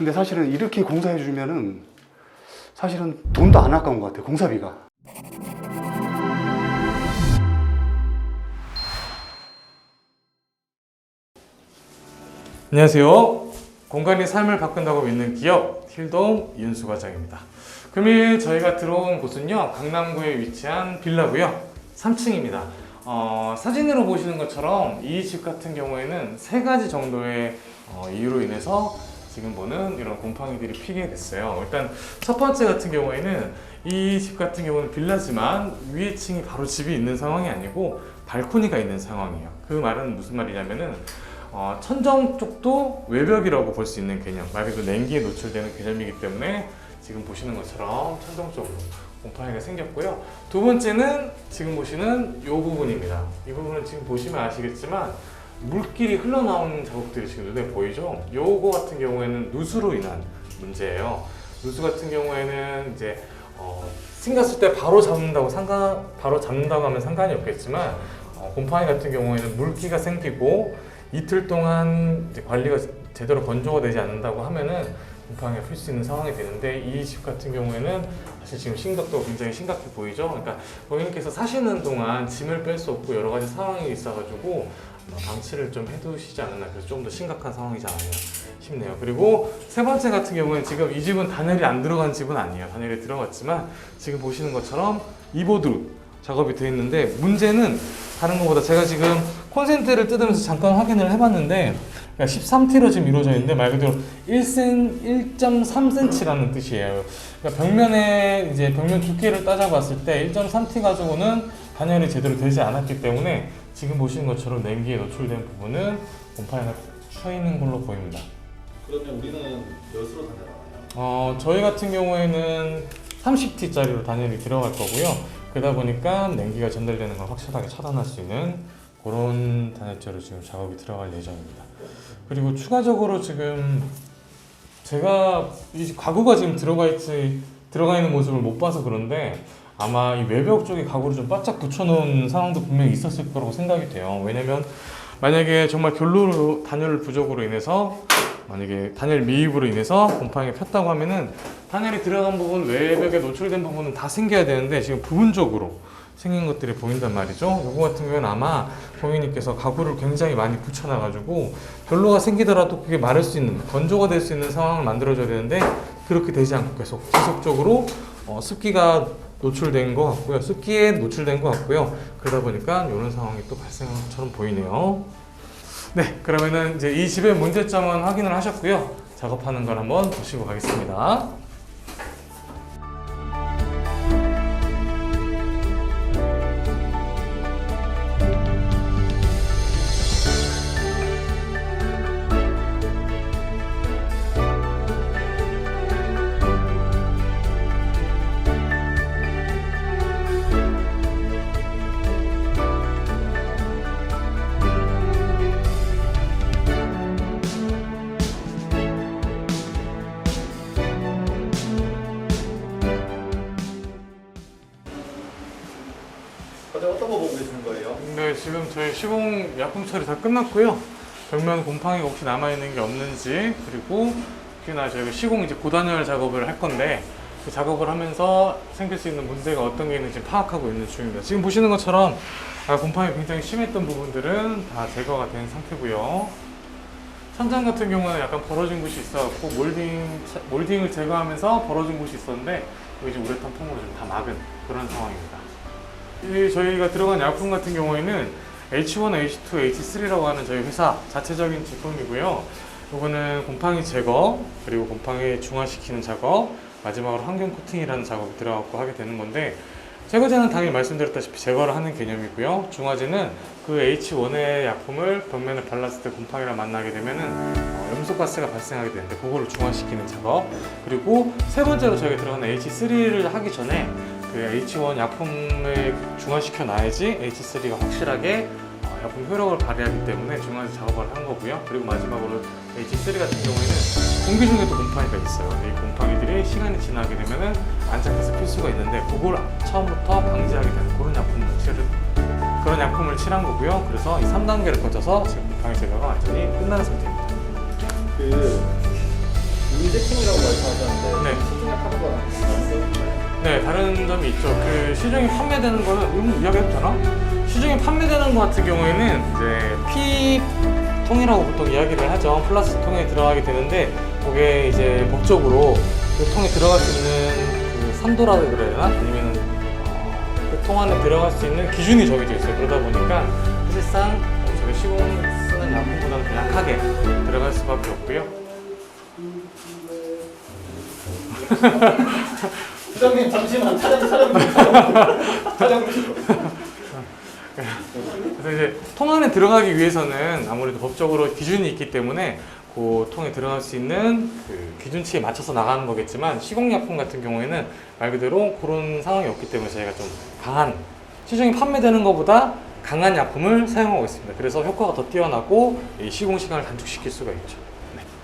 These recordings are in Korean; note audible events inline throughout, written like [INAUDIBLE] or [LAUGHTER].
근데 사실은 이렇게 공사해 주면은 사실은 돈도 안 아까운 것 같아요. 공사비가. 안녕하세요. 공간이 삶을 바꾼다고 믿는 기업 힐돔 윤수 과장입니다. 금일 저희가 들어온 곳은요 강남구에 위치한 빌라고요 3층입니다. 어, 사진으로 보시는 것처럼 이 집 같은 경우에는 세 가지 정도의 어, 이유로 인해서 지금 보는 이런 곰팡이들이 피게 됐어요. 일단 첫 번째 같은 경우에는 이 집 같은 경우는 빌라지만 위에 층이 바로 집이 있는 상황이 아니고 발코니가 있는 상황이에요. 그 말은 무슨 말이냐면은 어, 천정 쪽도 외벽이라고 볼 수 있는 개념, 말 그대로 냉기에 노출되는 개념이기 때문에 지금 보시는 것처럼 천정 쪽으로 곰팡이가 생겼고요. 두 번째는 지금 보시는 이 부분입니다. 이 부분은 지금 보시면 아시겠지만 물길이 흘러나오는 자국들이 지금 눈에 보이죠? 요거 같은 경우에는 누수로 인한 문제예요. 누수 같은 경우에는 이제 어, 생겼을 때 바로 잡는다고 상관 바로 잡는다고 하면 상관이 없겠지만 어, 곰팡이 같은 경우에는 물기가 생기고 이틀 동안 관리가 제대로 건조가 되지 않는다고 하면은 곰팡이가 필수 있는 상황이 되는데 이 집 같은 경우에는 사실 지금 심각도가 굉장히 심각해 보이죠. 그러니까 고객님께서 사시는 동안 짐을 뺄 수 없고 여러 가지 상황이 있어가지고 방치를 좀 해두시지 않았나 그래서 좀 더 심각한 않았나 싶네요. 그리고 세 번째 같은 경우는 지금 이 집은 단열이 안 들어간 집은 아니에요. 단열이 들어갔지만 지금 보시는 것처럼 이보드 작업이 되어 있는데 문제는 다른 것보다 제가 지금 콘센트를 뜯으면서 잠깐 확인을 해봤는데 13T로 지금 이루어져 있는데 말 그대로 1cm, 1.3cm라는 뜻이에요. 그러니까 벽면에 이제 벽면 두께를 따져봤을 때 1.3T 가지고는 단열이 제대로 되지 않았기 때문에 지금 보시는 것처럼 냉기에 노출된 부분은 곰팡이가 쳐 있는 걸로 보입니다. 그러면 우리는 몇으로 단열하나요? 어, 저희 같은 경우에는 30T짜리로 단열이 들어갈 거고요. 그러다 보니까 냉기가 전달되는 걸 확실하게 차단할 수 있는 그런 단열재로 지금 작업이 들어갈 예정입니다. 그리고 추가적으로 지금 제가 이 가구가 지금 들어가 있지 들어가 있는 모습을 못 봐서 그런데 아마 이 외벽 쪽에 가구를 좀 바짝 붙여놓은 상황도 분명히 있었을 거라고 생각이 돼요. 왜냐면 만약에 정말 결로 단열 부족으로 인해서 만약에 단열 미입으로 인해서 곰팡이가 폈다고 하면은 단열이 들어간 부분 외벽에 노출된 부분은 다 생겨야 되는데 지금 부분적으로 생긴 것들이 보인단 말이죠. 요거 같은 경우는 아마 고객님께서 가구를 굉장히 많이 붙여놔가지고 결로가 생기더라도 그게 마를 수 있는 건조가 될 수 있는 상황을 만들어줘야 되는데 그렇게 되지 않고 계속 지속적으로 어, 습기가 노출된 것 같고요. 습기에 노출된 것 같고요. 그러다 보니까 이런 상황이 또 발생한 것처럼 보이네요. 네, 그러면은 이제 이 집의 문제점은 확인을 하셨고요. 작업하는 걸 한번 보시고 가겠습니다. 과장 어떤 거 보고 계시는 거예요? 네, 지금 저희 시공 약품 처리 다 끝났고요. 벽면 곰팡이가 혹시 남아있는 게 없는지, 그리고 특히나 저희가 시공 이제 고단열 작업을 할 건데, 그 작업을 하면서 생길 수 있는 문제가 어떤 게 있는지 파악하고 있는 중입니다. 지금 보시는 것처럼 아, 곰팡이 굉장히 심했던 부분들은 다 제거가 된 상태고요. 천장 같은 경우는 약간 벌어진 곳이 있어갖고 몰딩, 몰딩을 제거하면서 벌어진 곳이 있었는데 이제 우레탄 폼으로 좀다 막은 그런 상황입니다. 이 저희가 들어간 약품 같은 경우에는 H1, H2, H3라고 하는 저희 회사 자체적인 제품이고요. 이거는 곰팡이 제거 그리고 곰팡이 중화시키는 작업 마지막으로 환경 코팅이라는 작업이 들어가고 하게 되는 건데 제거제는 당연히 말씀드렸다시피 제거를 하는 개념이고요. 중화제는 그 H1의 약품을 벽면에 발랐을 때 곰팡이랑 만나게 되면은 어, 염소가스가 발생하게 되는데 그거를 중화시키는 작업 그리고 세 번째로 저희가 들어가는 H3를 하기 전에 그 H1 약품을 중화시켜 놔야지 H3가 확실하게 어, 약품 효력을 발휘하기 때문에 중화제 작업을 한 거고요. 그리고 마지막으로 H3 같은 경우에는 공기 중에도 곰팡이가 있어요. 이 곰팡이들이 시간이 지나게 되면은 안착해서 필 수가 있는데 그걸 처음부터 방지하게 되는 그런 약품을 칠을 그런 약품을 칠한 거고요. 그래서 이 3단계를 거쳐서 지금 곰팡이 제거가 완전히 끝난 상태입니다. 그 문제 네, 다른 점이 있죠. 그 시중에 판매되는 거는 이건 이야기해도 되나? 시중에 판매되는 거 같은 경우에는 이제 피 통이라고 보통 이야기를 하죠. 플라스틱 통에 들어가게 되는데 그게 이제 법적으로 그 통에 들어갈 수 있는 그 산도라 그래야 되나? 아니면 그 통 안에 들어갈 수 있는 기준이 정해져 있어요. 그러다 보니까 사실상 저희 시공 쓰는 약품보다는 더 약하게 들어갈 수밖에 없고요. [LAUGHS] 부장님 잠시만 촬영 촬영 촬영 그래서 이제 통 안에 들어가기 위해서는 아무래도 법적으로 기준이 있기 때문에 그 통에 들어갈 수 있는 그 기준치에 맞춰서 나가는 거겠지만 시공약품 같은 경우에는 말 그대로 그런 상황이 없기 때문에 저희가 좀 강한 시중에 판매되는 것보다 강한 약품을 사용하고 있습니다. 그래서 효과가 더 뛰어나고 이 시공 시간을 단축시킬 수가 있죠.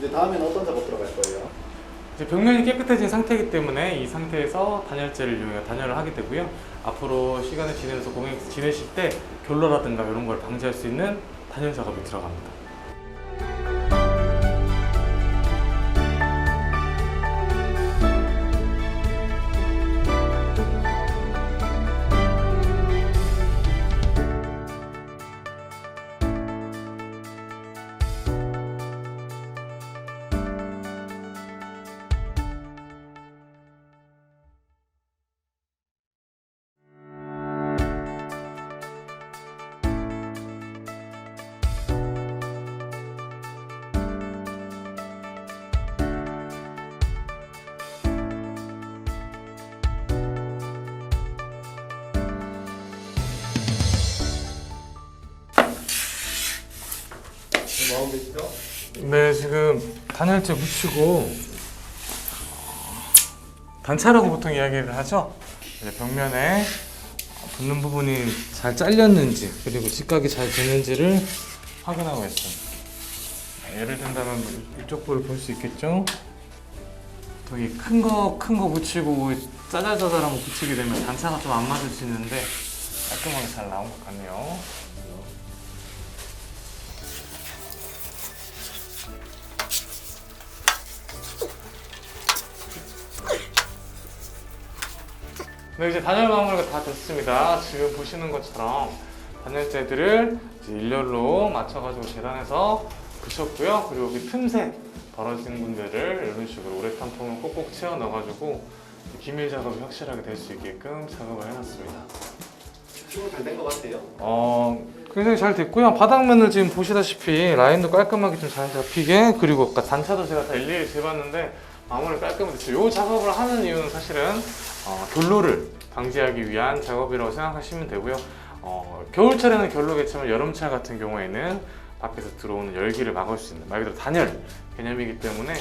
이제 다음에는 어떤 작업 들어갈 거예요? 이제 벽면이 깨끗해진 상태이기 때문에 이 상태에서 단열재를 이용해 단열을 하게 되고요. 앞으로 시간을 지내면서 고객 지내실 때 결로라든가 이런 걸 방지할 수 있는 단열 작업이 들어갑니다. 계시죠? 네, 지금 단열재 붙이고 단차라고 보통 이야기를 하죠. 벽면에 붙는 부분이 잘 잘렸는지 그리고 직각이 잘 되는지를 확인하고 있습니다. 예를 든다면 이쪽 부를 볼 수 있겠죠? 저기 큰 거 큰 거 붙이고 짜잘짜잘한 거 붙이게 되면 단차가 좀 안 맞을 수 있는데 깔끔하게 잘 나온 것 같네요. 네, 이제 단열 마무리가 다 됐습니다. 지금 보시는 것처럼 단열재들을 일렬로 맞춰가지고 재단해서 붙였고요. 그리고 그 틈새 벌어진 분들을 이런 식으로 우레탄 폼을 꼭꼭 채워 넣어가지고 기밀 작업이 확실하게 될 수 있게끔 작업을 해놨습니다. 잘된 것 같아요. 어, 굉장히 잘 됐고요. 바닥면을 지금 보시다시피 라인도 깔끔하게 좀 잘 잡히게 그리고 아까 단차도 제가 다 일일이 재봤는데 마무리 깔끔히 됐어요. 이 작업을 하는 이유는 사실은 어, 결로를 방지하기 위한 작업이라고 생각하시면 되고요. 어, 겨울철에는 결로겠지만 여름철 같은 경우에는 밖에서 들어오는 열기를 막을 수 있는 말 그대로 단열 개념이기 때문에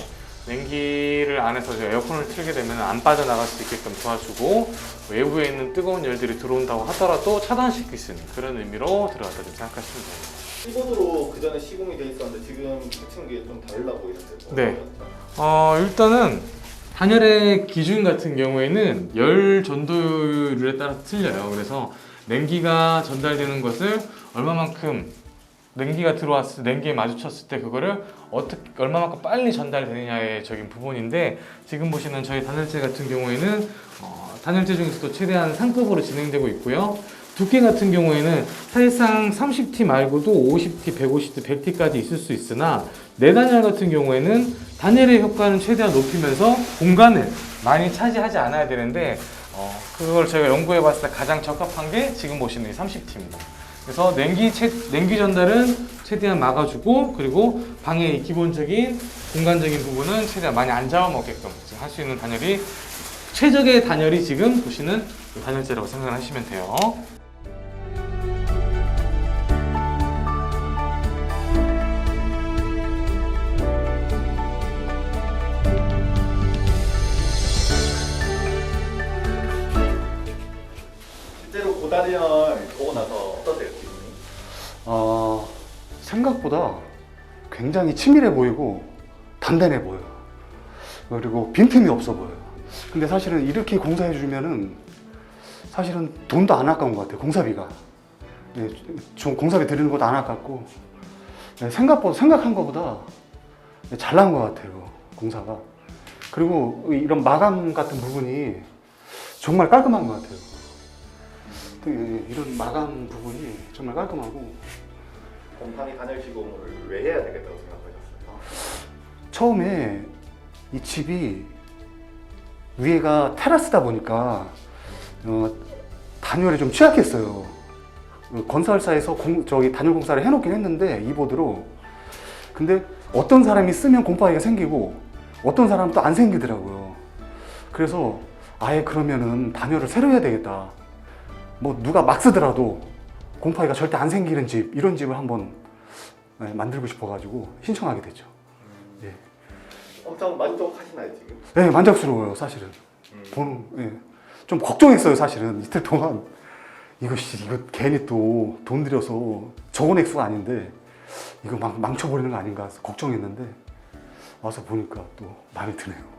냉기를 안에서 에어컨을 틀게 되면 안 빠져나갈 수 있게끔 도와주고 외부에 있는 뜨거운 열들이 들어온다고 하더라도 차단시킬 수 있는 그런 의미로 들어갔다 좀 생각하시면 됩니다. 키보드로 그 전에 시공이 돼 있었는데 지금 붙이는 게좀 달라 보이는데. 네. 어, 일단은 단열의 기준 같은 경우에는 열 전도율에 따라 틀려요. 그래서 냉기가 전달되는 것을 얼마만큼 냉기가 들어왔을 냉기에 마주쳤을 때 그거를 어떻게 얼마만큼 빨리 전달되느냐의 적인 부분인데 지금 보시는 저희 단열재 같은 경우에는 어, 단열재 중에서도 최대한 상급으로 진행되고 있고요. 두께 같은 경우에는 사실상 30T 말고도 50T, 150T, 100T까지 있을 수 있으나 내단열 같은 경우에는 단열의 효과는 최대한 높이면서 공간을 많이 차지하지 않아야 되는데 어, 그걸 제가 연구해 봤을 때 가장 적합한 게 지금 보시는 이 30T입니다. 그래서 냉기 채, 냉기 전달은 최대한 막아주고 그리고 방의 기본적인 공간적인 부분은 최대한 많이 안 잡아먹게끔 할 수 있는 단열이 최적의 단열이 지금 보시는 이 단열재라고 생각하시면 돼요. 고단열 보고 나서 어떠세요 기분이? 어, 생각보다 굉장히 치밀해 보이고 단단해 보여요. 그리고 빈틈이 없어 보여요. 근데 사실은 이렇게 공사해 주면은 사실은 돈도 안 아까운 것 같아요. 공사비가. 네, 좀 공사비 드리는 것도 안 아깝고 네, 생각보다 생각한 것보다 잘 나온 것 같아요. 공사가. 그리고 이런 마감 같은 부분이 정말 깔끔한 것 같아요. 또 이- 이런 마감 부분이 정말 깔끔하고 곰팡이 단열 시공을 왜 해야 되겠다고 생각하셨어요? 처음에 이 집이 위에가 테라스다 보니까 어, 단열에 좀 취약했어요. 어, 건설사에서 공- 저기 단열 공사를 해놓긴 했는데 이보드로 근데 어떤 사람이 쓰면 곰팡이가 생기고 어떤 사람은 또 안 생기더라고요. 그래서 아예 그러면은 단열을 새로 해야 되겠다. 뭐 누가 막 쓰더라도 곰팡이가 절대 안 생기는 집 이런 집을 한번 네, 만들고 싶어가지고 신청하게 됐죠. 예. 엄청 만족하시나요 지금? 네, 만족스러워요, 사실은. 보는, 예. 좀 걱정했어요, 사실은. 이틀 동안. 이거, 씨, 이거 괜히 또 돈 들여서 적은 액수가 아닌데, 이거 망, 망쳐버리는 거 아닌가 걱정했는데, 와서 보니까 또 마음에 드네요.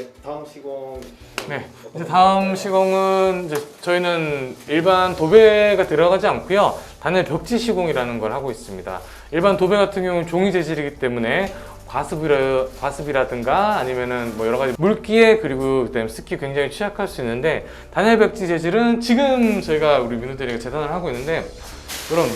네, 다음 시공. 네. 이제 다음 시공은 이제 저희는 일반 도배가 들어가지 않고요. 단일 벽지 시공이라는 걸 하고 있습니다. 일반 도배 같은 경우는 종이 재질이기 때문에 과습이라, 과습이라든가 아니면은 뭐 여러 가지 물기에 그리고 그다음에 습기 굉장히 취약할 수 있는데 단일 벽지 재질은 지금 저희가 우리 민우들이 재단을 하고 있는데 이런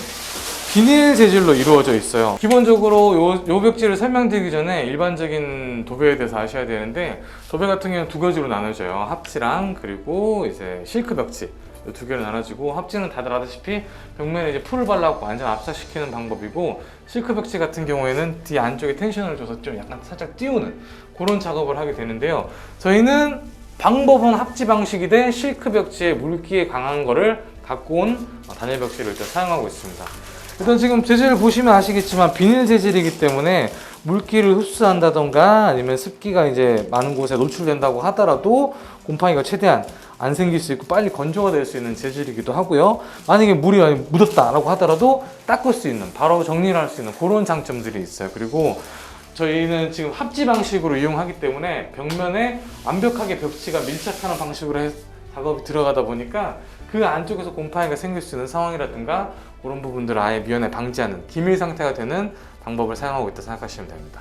비닐 재질로 이루어져 있어요. 기본적으로 요, 요 벽지를 설명드리기 전에 일반적인 도배에 대해서 아셔야 되는데 도배 같은 경우는 두 가지로 나눠져요. 합지랑 그리고 이제 실크 벽지 이두 개로 나눠지고 합지는 다들 아다시피 벽면에 이제 풀을 발라고 완전 압사시키는 방법이고 실크 벽지 같은 경우에는 뒤 안쪽에 텐션을 줘서 좀 약간 살짝 띄우는 그런 작업을 하게 되는데요. 저희는 방법은 합지 방식이 돼 실크 벽지에 물기에 강한 거를 갖고 온 단일 벽지를 사용하고 있습니다. 일단 지금 재질을 보시면 아시겠지만 비닐 재질이기 때문에 물기를 흡수한다던가 아니면 습기가 이제 많은 곳에 노출된다고 하더라도 곰팡이가 최대한 안 생길 수 있고 빨리 건조가 될 수 있는 재질이기도 하고요. 만약에 물이 많이 묻었다라고 하더라도 닦을 수 있는 바로 정리를 할 수 있는 그런 장점들이 있어요. 그리고 저희는 지금 합지 방식으로 이용하기 때문에 벽면에 완벽하게 벽지가 밀착하는 방식으로 해- 작업이 들어가다 보니까 그 안쪽에서 곰팡이가 생길 수 있는 상황이라든가 그런 부분들을 아예 미연에 방지하는 기밀 상태가 되는 방법을 사용하고 있다 생각하시면 됩니다.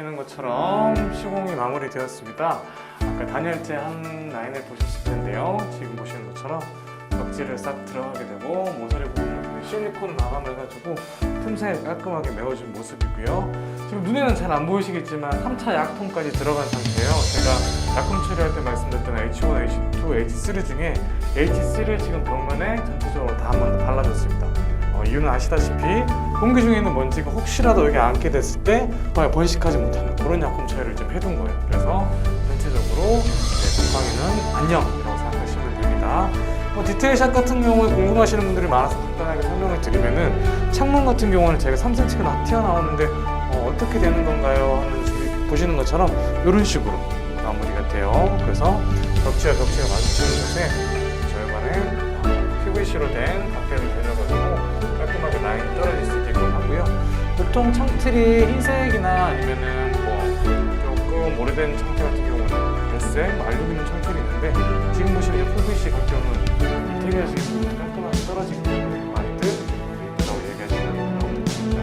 보시는 것처럼 시공이 마무리되었습니다. 아까 단열재 한 라인을 보셨을 텐데요. 지금 보시는 것처럼 벽지를 싹 들어가게 되고 모서리 부분은 실리콘 마감을 해가지고 틈새 깔끔하게 메워준 모습이고요. 지금 눈에는 잘 안 보이시겠지만 3차 약품까지 들어간 상태예요. 제가 약품 처리할 때 말씀드렸던 H1, H2, H3 중에 H3를 지금 벽면에 전체적으로 다 한 번 더 발라줬습니다. 어, 이유는 아시다시피 공기 중에 있는 먼지가 혹시라도 여기 앉게 됐을 때 어, 번식하지 못하는 그런 약품 처리를 좀 해둔 거예요. 그래서 전체적으로 네, 곰팡이는 안녕이라고 생각하시면 됩니다. 어, 디테일샷 같은 경우에 궁금하시는 분들이 많아서 간단하게 설명을 드리면은 창문 같은 경우는 제가 3cm가 튀어나오는데 어, 떻게 되는 건가요? 하는 보시는 것처럼 이런 식으로 마무리가 돼요. 그래서 벽지와 벽지가 마주치는 곳에 저희만의 PVC로 된 각대를 내려가지고 깔끔하게 라인이 떨어질 수 하고요. 보통 창틀이 흰색이나 아니면은 뭐 조금 오래된 창틀 같은 경우는 뭐 알루미늄 창틀이 있는데 지금 보시는 이 PVC 같은 경우는 인테리어식에서 깔끔하게 떨어지기 때문에 많이들 이쁘다고 얘기하시는 그런 부분입니다.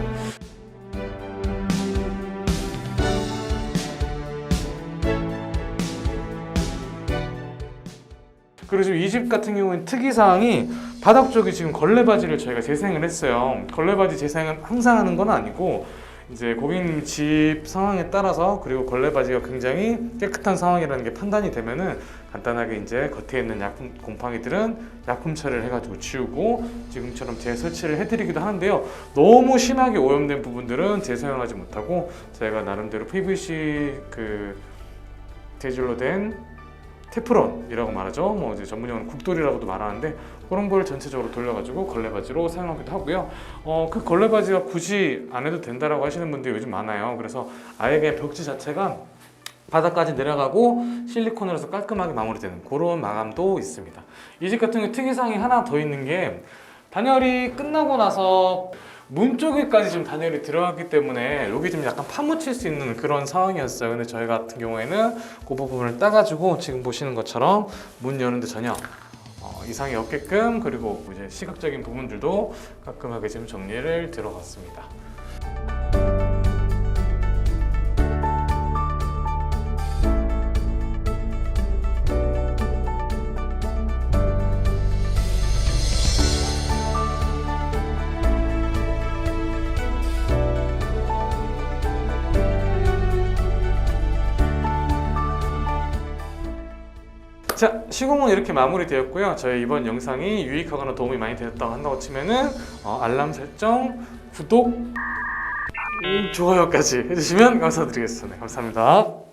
그리고 지금 이 집 같은 경우는 특이사항이 바닥 쪽에 지금 걸레 바지를 저희가 재생을 했어요. 걸레 바지 재생은 항상 하는 건 아니고 이제 고객님 집 상황에 따라서 그리고 걸레 바지가 굉장히 깨끗한 상황이라는 게 판단이 되면은 간단하게 이제 겉에 있는 약품 곰팡이들은 약품 처리를 해가지고 지우고 지금처럼 재설치를 해드리기도 하는데요. 너무 심하게 오염된 부분들은 재사용하지 못하고 저희가 나름대로 PVC 그 재질로 된 테프론이라고 말하죠. 뭐 이제 전문용어는 국돌이라고도 말하는데 그런 걸 전체적으로 돌려가지고 걸레바지로 사용하기도 하고요. 어, 그 걸레바지가 굳이 안 해도 된다라고 하시는 분들이 요즘 많아요. 그래서 아예 그냥 벽지 자체가 바닥까지 내려가고 실리콘으로 해서 깔끔하게 마무리되는 그런 마감도 있습니다. 이 집 같은 경우 특이사항이 하나 더 있는 게 단열이 끝나고 나서 문 쪽에까지 좀 단열이 들어갔기 때문에 여기 좀 약간 파묻힐 수 있는 그런 상황이었어요. 근데 저희 같은 경우에는 그 부분을 따가지고 지금 보시는 것처럼 문 여는데 전혀 어, 이상이 없게끔 그리고 이제 시각적인 부분들도 깔끔하게 지금 정리를 들어갔습니다. 자, 시공은 이렇게 마무리되었고요. 저희 이번 영상이 유익하거나 도움이 많이 되었다고 한다고 치면은 어, 알람 설정, 구독, 음, 좋아요까지 해주시면 감사드리겠습니다. 감사합니다.